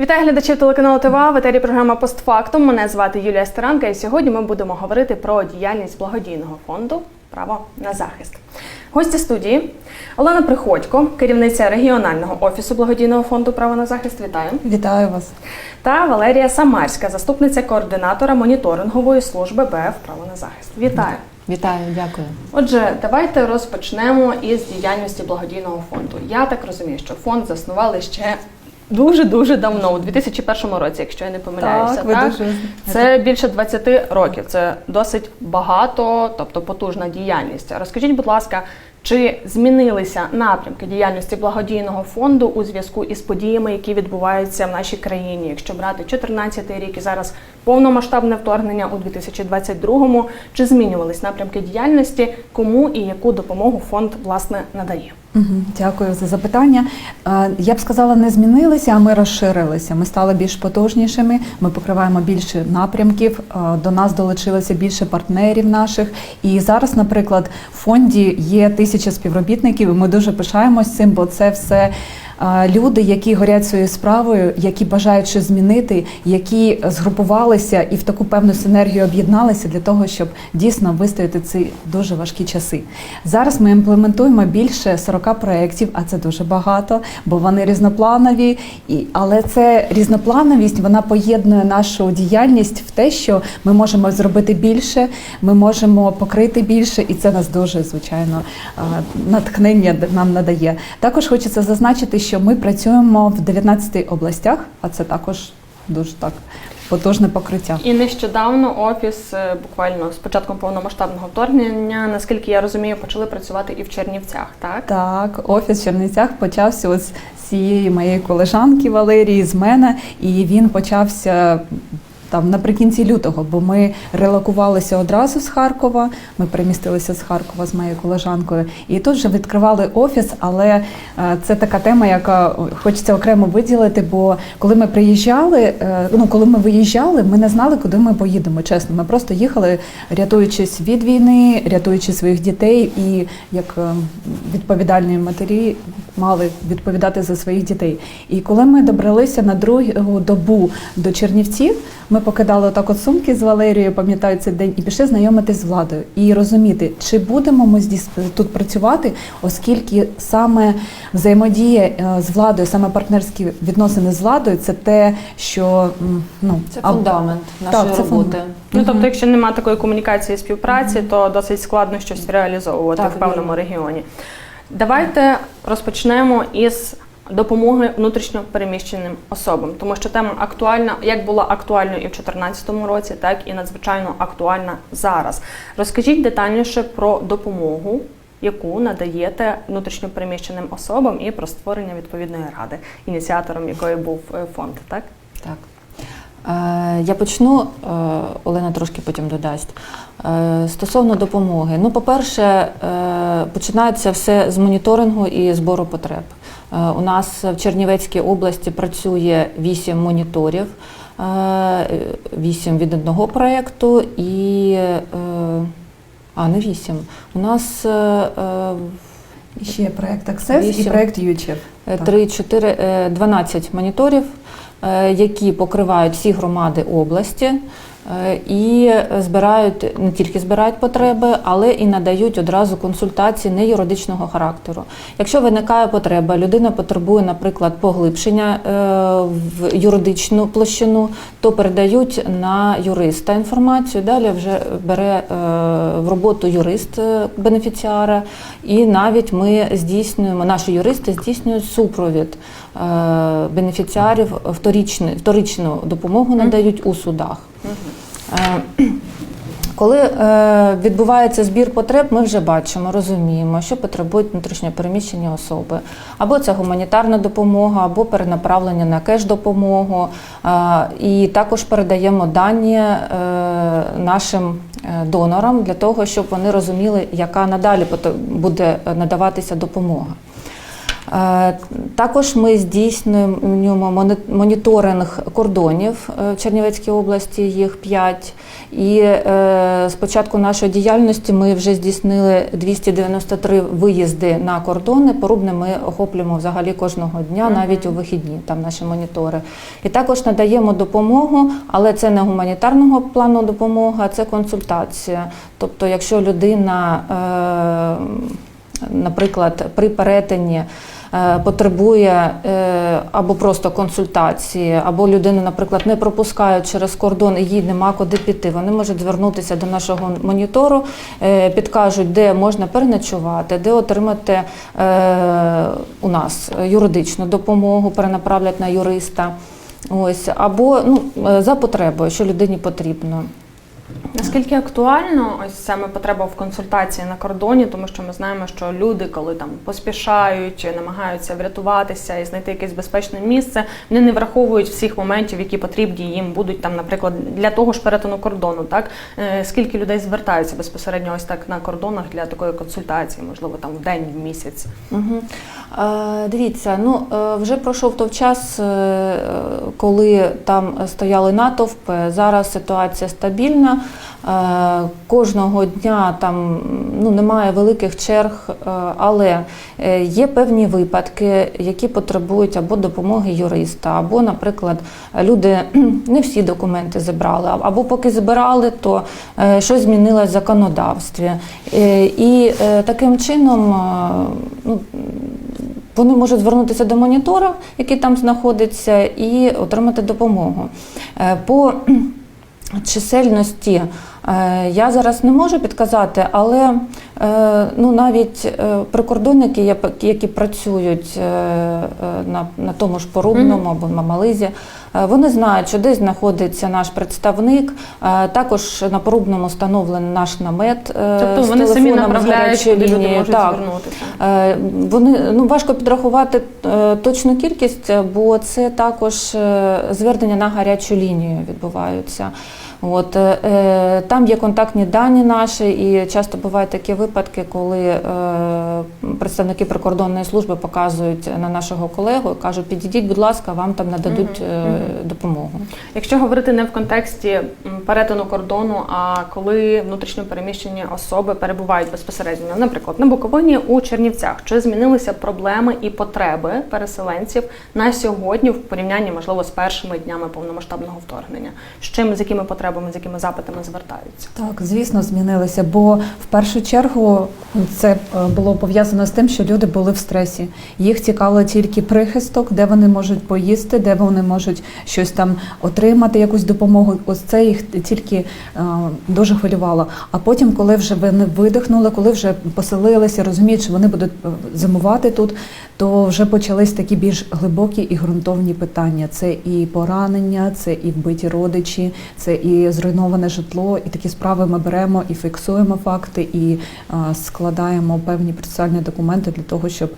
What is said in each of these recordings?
Вітаю глядачів телеканалу ТВА. В етері програма Постфактум. Мене звати Юлія Старанка, і сьогодні ми будемо говорити про діяльність благодійного фонду Право на захист. Гості студії Олена Приходько, керівниця регіонального офісу благодійного фонду Право на захист. Вітаю. Вітаю вас. Та Валерія Самарська, заступниця координатора моніторингової служби БФ Право на захист. Вітаю. Вітаю, дякую. Отже, давайте розпочнемо із діяльності благодійного фонду. Я так розумію, що фонд заснували ще дуже дуже давно, у 2001 році, якщо я не помиляюся. Так, ви дуже Це більше 20 років. Це досить багато, тобто потужна діяльність. Розкажіть, будь ласка, чи змінилися напрямки діяльності благодійного фонду у зв'язку із подіями, які відбуваються в нашій країні? Якщо брати 2014 рік і зараз повномасштабне вторгнення у 2022-му, чи змінювались напрямки діяльності, кому і яку допомогу фонд власне надає? Дякую за запитання. Е, Я б сказала, не змінилися, а ми розширилися. Ми стали більш потужнішими. Ми покриваємо більше напрямків. е, До нас долучилося більше партнерів наших. І зараз, наприклад, в фонді є тисяча співробітників. Ми дуже пишаємось цим, бо це все. е, Люди, які горять своєю справою, які бажають щось змінити, які згрупувалися і в таку певну синергію об'єдналися для того, щоб дійсно вистояти ці дуже важкі часи. Зараз ми імплементуємо більше 40 проєктів, а це дуже багато, бо вони різнопланові. Але це різноплановість вона поєднує нашу діяльність в те, що ми можемо зробити більше, ми можемо покрити більше, і це нас дуже звичайно а, натхнення нам надає. Також хочеться зазначити, що ми працюємо в 19 областях, а це також дуже так потужне покриття. І нещодавно офіс, е, буквально з початком повномасштабного вторгнення, наскільки я розумію, почали працювати і в Чернівцях, так? Так, офіс в Чернівцях почався ось з цієї моєї колежанки Валерії, з мене, і він почався. Там наприкінці лютого, бо ми релокувалися одразу з Харкова. Ми перемістилися з Харкова з моєю колежанкою, і тут вже відкривали офіс. Але е, це така тема, яка хочеться окремо виділити. Бо коли ми приїжджали, е, ну коли ми виїжджали, ми не знали, куди ми поїдемо. Чесно, ми просто їхали, рятуючись від війни, рятуючи своїх дітей, і як е, відповідальні матері мали відповідати за своїх дітей. І коли ми добралися на другу добу до Чернівців, ми покидали так от сумки з Валерією, пам'ятаю цей день, і пішли знайомитись з владою і розуміти, чи будемо ми здесь тут працювати, оскільки саме взаємодія е, з владою, саме партнерські відносини з владою, це те, що ну Це фундамент Так, нашої це роботи. фундамент. Ну тобто, якщо немає такої комунікації і співпраці, то досить складно щось реалізовувати Так, в певному вірно. регіоні. Давайте розпочнемо із допомоги внутрішньо переміщеним особам, тому що тема актуальна, як була актуальною і в 2014 році, так і надзвичайно актуальна зараз. Розкажіть детальніше про допомогу. Яку надаєте внутрішньо переміщеним особам і про створення відповідної ради, ініціатором якої був е, фонд, так? Так. Е, Я почну, е, Олена трошки потім додасть. Е, Стосовно допомоги. Ну, по-перше, починається все з моніторингу і збору потреб. У нас в Чернівецькій області працює 8 моніторів, 8 від одного проєкту і. А, не 8. У нас І ще є проект Access і Вісім. проект UCHEF. Е, 3, 4, е, 12 моніторів, які покривають всі громади області. е, і збирають не тільки збирають потреби, але і надають одразу консультації не юридичного характеру. Якщо виникає потреба, людина потребує, наприклад, поглибшення е, в юридичну площину, то передають на юриста інформацію. Далі вже бере е, в роботу юрист е, бенефіціара, і навіть ми здійснюємо, наші юристи здійснюють супровід е, бенефіціарів, вторичну, вторичну допомогу надають у судах. Е, Коли е, відбувається збір потреб, ми вже бачимо, розуміємо, що потребують внутрішньопереміщені особи. Або це гуманітарна допомога, або перенаправлення на кеш-допомогу. Е, і також передаємо дані нашим донорам для того, щоб вони розуміли, яка надалі буде надаватися допомога. Е, Також ми здійснюємо моніторинг кордонів е, в Чернівецькій області, їх 5. І е, з початку нашої діяльності ми вже здійснили 293 виїзди на кордони. Порубне ми охоплюємо взагалі кожного дня, навіть у вихідні, там наші монітори. І також надаємо допомогу, але це не гуманітарного плану допомога, це консультація. Тобто, якщо людина, наприклад, при перетині потребує е, або просто консультації, або людину, наприклад, не пропускають через кордон і їй нема куди піти. Вони можуть звернутися до нашого монітору, е, підкажуть, де можна переночувати, де отримати е, у нас юридичну допомогу, перенаправлять на юриста. Ось або ну е, за потребою, що людині потрібно. Наскільки актуально ось саме потреба в консультації на кордоні, тому що ми знаємо, що люди, коли там поспішають, намагаються врятуватися і знайти якесь безпечне місце, вони не враховують всіх моментів, які потрібні їм будуть там, наприклад, для того ж перетину кордону. Так Е, скільки людей звертаються безпосередньо ось так на кордонах для такої консультації, можливо, там в день, в місяць. Угу. Е, дивіться, ну е, вже пройшов той час, е, коли там стояли натовпи. Зараз ситуація стабільна. Е, Кожного дня там ну, немає великих черг, е, але е, є певні випадки, які потребують або допомоги юриста, або, наприклад, люди не всі документи зібрали, або поки збирали, то щось змінилось в законодавстві. І таким чином ну, вони можуть звернутися до монітора, який там знаходиться, і отримати допомогу. По чисельності я зараз не можу підказати, але е, ну, навіть е, прикордонники, які працюють е, е, на, на тому ж порубному або на Мализі, е, вони знають, що десь знаходиться наш представник. Е, Також на порубному встановлений наш намет. е, Тобто з вони самі направляють, куди люди можуть Так. звернутися. Е, Вони ну важко підрахувати е, точну кількість, бо це також е, звернення на гарячу лінію відбуваються. От е, е, там є контактні дані наші, і часто бувають такі випадки, коли е, представники прикордонної служби показують на нашого колегу і кажуть, підійдіть, будь ласка, вам там нададуть е, допомогу. Якщо говорити не в контексті перетину кордону, а коли внутрішньо переміщені особи перебувають безпосередньо, наприклад, на Буковині у Чернівцях, чи змінилися проблеми і потреби переселенців на сьогодні в порівнянні, можливо, з першими днями повномасштабного вторгнення? З чим, з якими потребами, з якими запитами звертаються? Так, звісно, змінилися, бо в першу чергу це е, було пов'язано з тим, що люди були в стресі. Їх цікавило тільки прихисток, де вони можуть поїсти, де вони можуть щось там отримати, якусь допомогу. Ось це їх тільки е, дуже хвилювало. А потім, коли вже вони видихнули, коли вже поселилися, розуміють, що вони будуть е, зимувати тут, то вже почались такі більш глибокі і ґрунтовні питання. Це і поранення, це і вбиті родичі, це і зруйноване житло. І такі справи ми беремо і фіксуємо факти, і складаємо певні процесуальні документи для того, щоб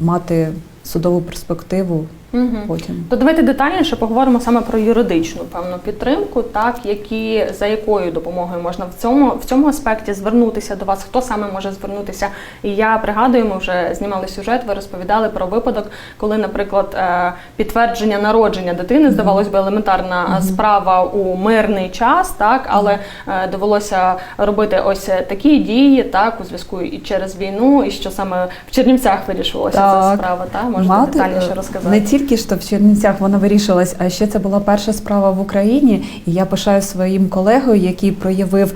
мати судову перспективу Угу. потім. То давайте детальніше поговоримо саме про юридичну певну підтримку, так які за якою допомогою можна в цьому в цьому аспекті звернутися до вас. Хто саме може звернутися? І я пригадую, ми вже знімали сюжет. Ви розповідали про випадок, коли, наприклад, е, підтвердження народження дитини здавалось би елементарна справа у мирний час, так але е, довелося робити ось такі дії, так у зв'язку і через війну, і що саме в Чернівцях вирішувалася ця справа. Так можете Мати, детальніше е, розказати. Не тільки то в Чернівцях вона вирішилась, а ще це була перша справа в Україні. І я пишаю своїм колегою, який проявив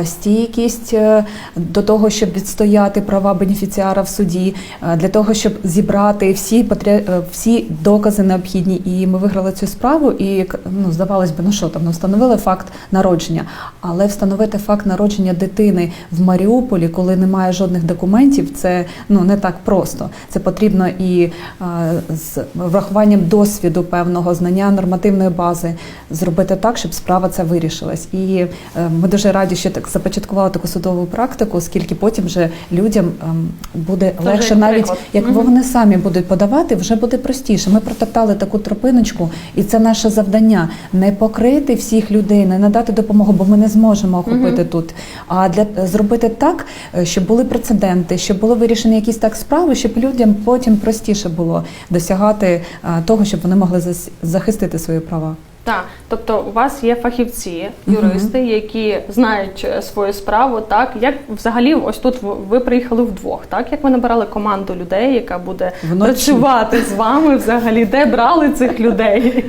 е, стійкість е, до того, щоб відстояти права бенефіціара в суді, е, для того, щоб зібрати всі всі докази необхідні. І ми виграли цю справу. І ну здавалось би, ну що там, ну встановили факт народження, але встановити факт народження дитини в Маріуполі, коли немає жодних документів, це ну не так просто. Це потрібно і з досвіду певного знання нормативної бази зробити так, щоб справа ця вирішилась. І е, ми дуже раді, що так започаткували таку судову практику, оскільки потім вже людям ем, буде вже легше, навіть як вони самі будуть подавати, вже буде простіше. Ми протоптали таку тропиночку, і це наше завдання не покрити всіх людей, не надати допомогу, бо ми не зможемо охопити тут. А для зробити так, е, щоб були прецеденти, щоб були вирішені якісь так справи, щоб людям потім простіше було досягати е, того, щоб вони могли захистити свої права. Так, тобто у вас є фахівці, юристи, які знають е, свою справу. Так як взагалі, ось тут ви- ви приїхали вдвох. Так як ви набирали команду людей, яка буде Вночі. працювати з вами, взагалі, де брали цих людей?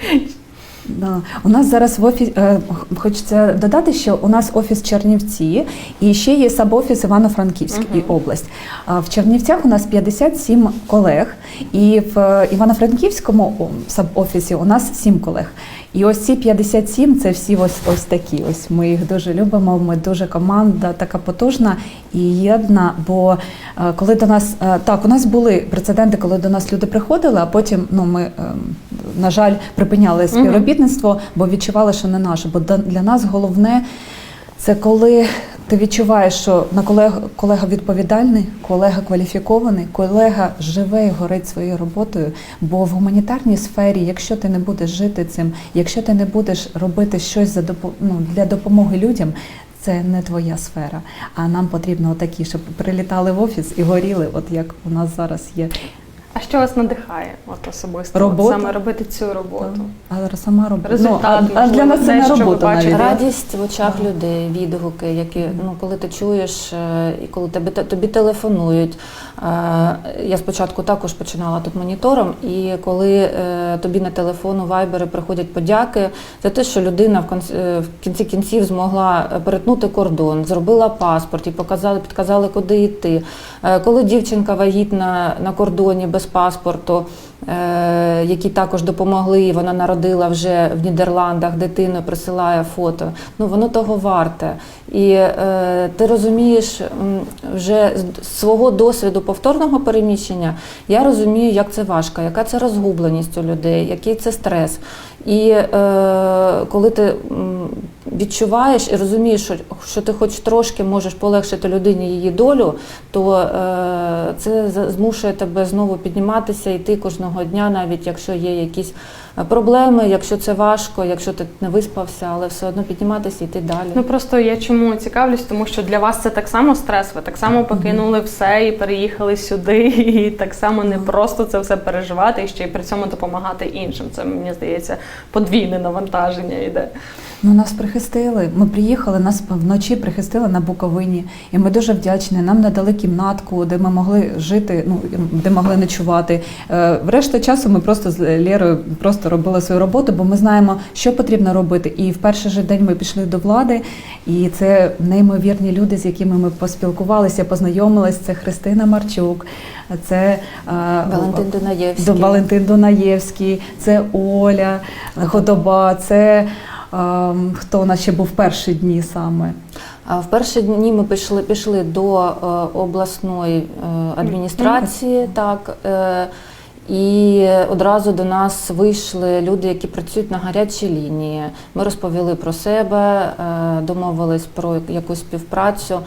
Да. У нас зараз в офісі е, хочеться додати, що у нас офіс Чернівці і ще є саб-офіс Івано-Франківськ і область. А в Чернівцях у нас 57 колег, і в Івано-Франківському саб-офісі у нас 7 колег. І ось ці 57 це всі ось ось такі. Ось ми їх дуже любимо. Ми дуже команда така потужна і єдна. Бо е, коли до нас е, так, у нас були прецеденти, коли до нас люди приходили, а потім ну ми. На жаль, припиняли співробітництво, бо відчували, що не наше. Бо для нас головне це коли ти відчуваєш, що на колега, колега відповідальний, колега кваліфікований, колега живе і горить своєю роботою. Бо в гуманітарній сфері, якщо ти не будеш жити цим, якщо ти не будеш робити щось за ну, для допомоги людям. Це не твоя сфера, а нам потрібно такі, щоб прилітали в офіс і горіли, от як у нас зараз є. А що вас надихає, от особисто Робота. От саме робити цю роботу? А сама робота. Результат, а, а для нас це не робота навіть. Радість в очах людей, відгуки, які ну коли ти чуєш, е, і коли тебе тобі телефонують. Е, Я спочатку також починала тут монітором, і коли е, тобі на телефон у вайбери приходять подяки за те, що людина в е, в кінці кінців змогла перетнути кордон, зробила паспорт і показали, підказали, куди йти. Коли дівчинка вагітна на кордоні без паспорту, е, які також допомогли, вона народила вже в Нідерландах дитину, присилає фото. Ну воно того варте. І е, ти розумієш вже з свого досвіду повторного переміщення, я розумію, як це важко, яка це розгубленість у людей, який це стрес. І е, коли ти відчуваєш і розумієш, що, що ти хоч трошки можеш полегшити людині її долю, то е, це змушує тебе знову підніматися, йти кожного дня, навіть якщо є якісь е, проблеми, якщо це важко, якщо ти не виспався, але все одно підніматися і йти далі. Ну просто я чому цікавлюсь, тому що для вас це так само стрес. Ви так само покинули все і переїхали сюди, і так само не просто це все переживати і ще й при цьому допомагати іншим. Це мені здається подвійне навантаження йде. Ну, нас прихистили. Ми приїхали, нас вночі прихистили на Буковині, і ми дуже вдячні. Нам надали кімнатку, де ми могли жити, ну де могли ночувати. Е, Решта часу ми просто з Лєрою просто робили свою роботу, бо ми знаємо, що потрібно робити. І в перший же день ми пішли до влади, і це неймовірні люди, з якими ми поспілкувалися, познайомились. Це Христина Марчук, це е, Валентин Дунаєвський. Валентин Дунаєвський, це Оля Ходоба, це хто у нас ще був в перші дні саме. В перші дні ми пішли, пішли до е, обласної е, адміністрації, так. І одразу до нас вийшли люди, які працюють на гарячій лінії. Ми розповіли про себе, е, домовились про якусь співпрацю.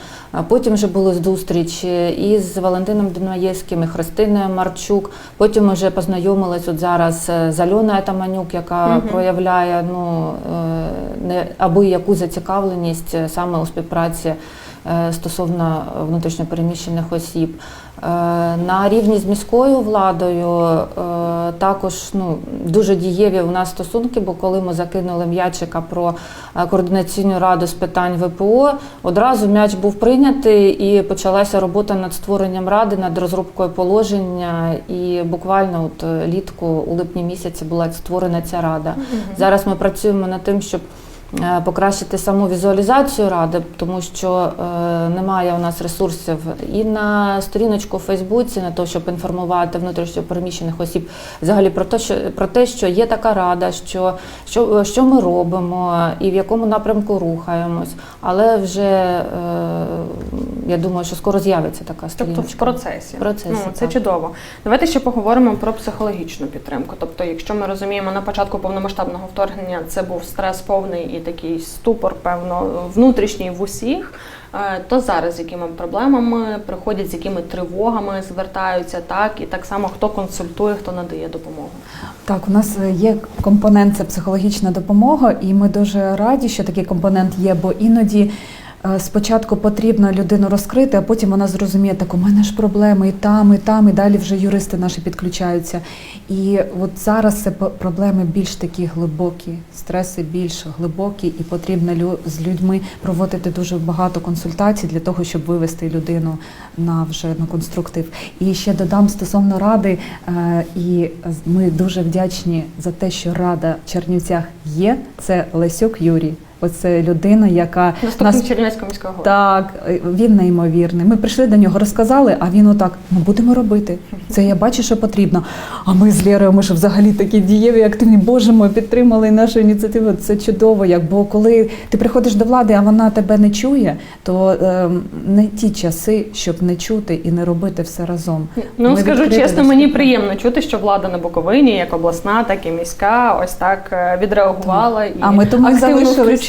Потім вже були зустрічі із Валентином Дунаєвським, і Христиною Марчук. Потім вже познайомились от зараз е, з Альоною Атаманюк, яка Мгм. проявляє ну, е, не аби яку зацікавленість саме у співпраці стосовно внутрішньопереміщених осіб. Е, На рівні з міською владою е, також ну, дуже дієві у нас стосунки, бо коли ми закинули м'ячика про е, координаційну раду з питань ВПО, одразу м'яч був прийнятий і почалася робота над створенням ради, над розробкою положення. І буквально от літку у липні місяці була створена ця рада. Зараз ми працюємо над тим, щоб покращити саму візуалізацію ради, тому що е, немає у нас ресурсів і на сторіночку у Фейсбуці, на те, щоб інформувати внутрішньо переміщених осіб взагалі про те, що про те, що є така рада, що, що, що ми робимо і в якому напрямку рухаємось. Але вже е, я думаю, що скоро з'явиться така Тобто в процесі. В процесі, ну, це так. чудово. Давайте ще поговоримо про психологічну підтримку. Тобто, якщо ми розуміємо, на початку повномасштабного вторгнення це був стрес повний і такий ступор, певно, внутрішній в усіх. е, То зараз з якими проблемами приходять, з якими тривогами звертаються, так і так само хто консультує, хто надає допомогу. Так, у нас є компонент це психологічна допомога, і ми дуже раді, що такий компонент є, бо іноді спочатку потрібно людину розкрити, а потім вона зрозуміє, так у мене ж проблеми і там, і там, і далі вже юристи наші підключаються. І от зараз це проблеми більш такі глибокі, стреси більш глибокі, і потрібно з людьми проводити дуже багато консультацій для того, щоб вивести людину на вже на конструктив. І ще додам стосовно ради, е, і ми дуже вдячні за те, що рада в Чернівцях є. Це Лесюк Юрій. Оце людина, яка Наступник Чернівецького міського голови. так, е, він неймовірний. Ми прийшли до нього, розказали, а він отак: ми будемо робити. Це я бачу, що потрібно. А ми з Лєрою, ми ж взагалі такі дієві, активні. Боже мой, підтримали нашу ініціативу. Це чудово. Як бо коли ти приходиш до влади, а вона тебе не чує, то е, не ті часи, щоб не чути і не робити все разом. Ну Ми скажу чесно, мені приємно чути, що влада на Буковині, як обласна, так і міська, ось так е, відреагувала і А ми тому і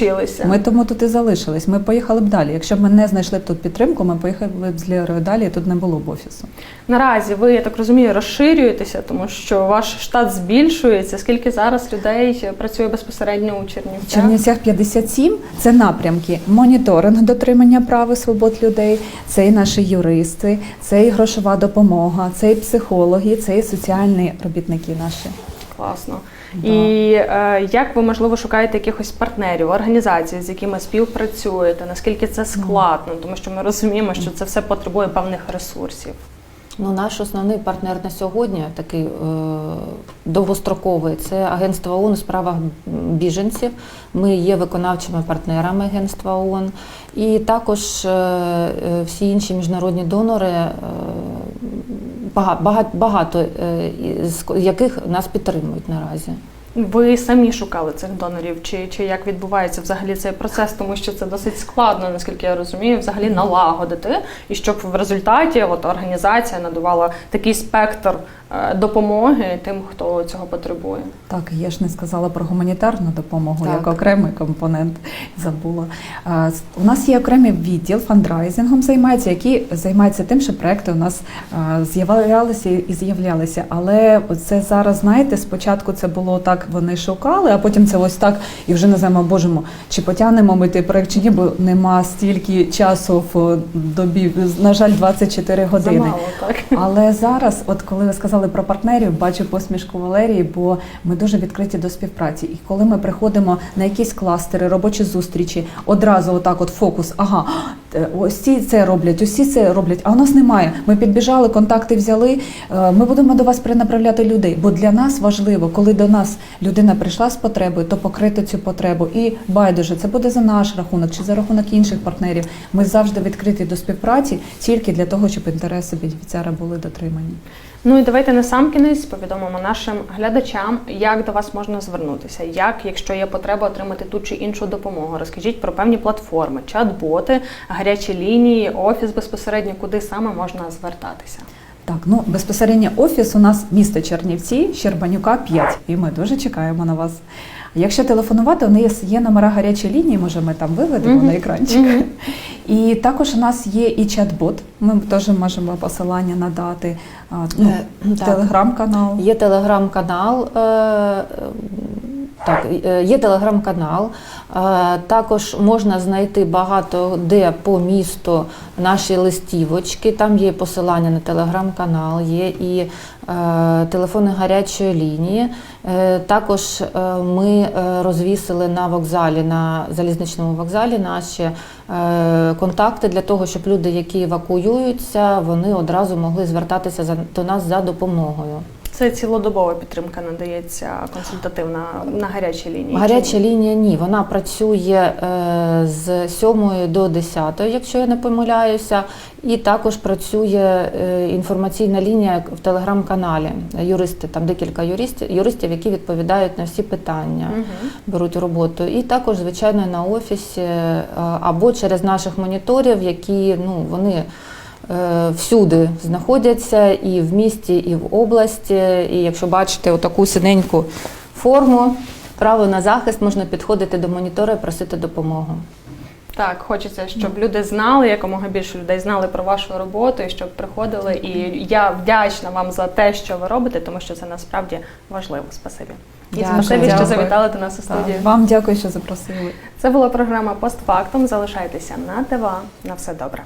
включилися. Ми тому тут і залишились. Ми поїхали б далі. Якщо б ми не знайшли б тут підтримку, ми поїхали б з Лєрою далі, і тут не було б офісу. Наразі ви, я так розумію, розширюєтеся, тому що ваш штат збільшується. Скільки зараз людей працює безпосередньо у В Чернівцях? Чернівцях 57 – це напрямки моніторинг дотримання прав і свобод людей, це і наші юристи, це і грошова допомога, це і психологи, це і соціальні робітники наші. Класно. І е, як ви можливо шукаєте якихось партнерів, організацій, з якими співпрацюєте? Наскільки це складно? Тому що ми розуміємо, що це все потребує певних ресурсів. Ну, наш основний партнер на сьогодні, такий е, довгостроковий, це Агентство ООН у справах біженців. Ми є виконавчими партнерами Агентства ООН. І також е, е, всі інші міжнародні донори, е, багато, багато, е, з яких нас підтримують наразі. Ви самі шукали цих донорів, чи, чи як відбувається взагалі цей процес, тому що це досить складно, наскільки я розумію, взагалі налагодити, і щоб в результаті от організація надавала такий спектр е, допомоги тим, хто цього потребує. Так, я ж не сказала про гуманітарну допомогу Так. як окремий компонент. Забула. У нас є окремий відділ фандрайзингом займається, який займається тим, що проекти у нас з'являлися і з'являлися. Але це зараз, знаєте, спочатку це було так, вони шукали, а потім це ось так, і вже не знаємо, боже чи потягнемо ми той проект, чи ні, бо нема стільки часу в добі. На жаль, 24 години. Замало, так? Але зараз, от коли ви сказали про партнерів, бачу посмішку Валерії, бо ми дуже відкриті до співпраці. І коли ми приходимо на якісь кластери, робочі зустрічі, одразу отак, от фокус, ага, е, ці це роблять, усі це роблять, а у нас немає. Ми підбіжали, контакти взяли. е, Ми будемо до вас перенаправляти людей. Бо для нас важливо, коли до нас людина прийшла з потребою, то покрити цю потребу. І байдуже, це буде за наш рахунок чи за рахунок інших партнерів. Ми завжди відкриті до співпраці тільки для того, щоб інтереси бенефіціара були дотримані. Ну і давайте на сам кінець повідомимо нашим глядачам, як до вас можна звернутися, як, якщо є потреба отримати ту чи іншу допомогу. Розкажіть про певні платформи, чат-боти, гарячі лінії, офіс безпосередньо, куди саме можна звертатися. Так, ну безпосередньо офіс у нас місто Чернівці, Щербанюка 5, і ми дуже чекаємо на вас. Якщо телефонувати, у нас є номера гарячої лінії, може ми там виведемо Мгм. на екранчик. Мгм. І також у нас є і чат-бот. Ми теж можемо посилання надати. Ну, Е, телеграм-канал. Є телеграм-канал. е, Так, е, є телеграм-канал. Е, Також можна знайти багато де по місту наші листівочки. Там є посилання на телеграм-канал, є і е, телефони гарячої лінії. Також ми розвісили на вокзалі, на залізничному вокзалі наші контакти для того, щоб люди, які евакуюються, вони одразу могли звертатися до нас за допомогою. Це цілодобова підтримка надається консультативна на гарячій лінії. Гаряча Чи лінія ні, вона працює е, з 7 до 10, якщо я не помиляюся, і також працює е, інформаційна лінія в телеграм-каналі. Юристи, там декілька юристів, юристів, які відповідають на всі питання, Мгм. беруть роботу. І також, звичайно, на офісі е, або через наших моніторів, які ну, вони. Е, Всюди знаходяться і в місті, і в області. І якщо бачите отаку синеньку форму, право на захист можна підходити до монітора і просити допомогу. Так, хочеться, щоб люди знали, якомога більше людей знали про вашу роботу і щоб приходили. І я вдячна вам за те, що ви робите, тому що це насправді важливо. Спасибі. І спасибі, що завітали до нас у студію. Так, Вам дякую, що запросили. Це була програма Постфактум. Залишайтеся на ТВА. На все добре.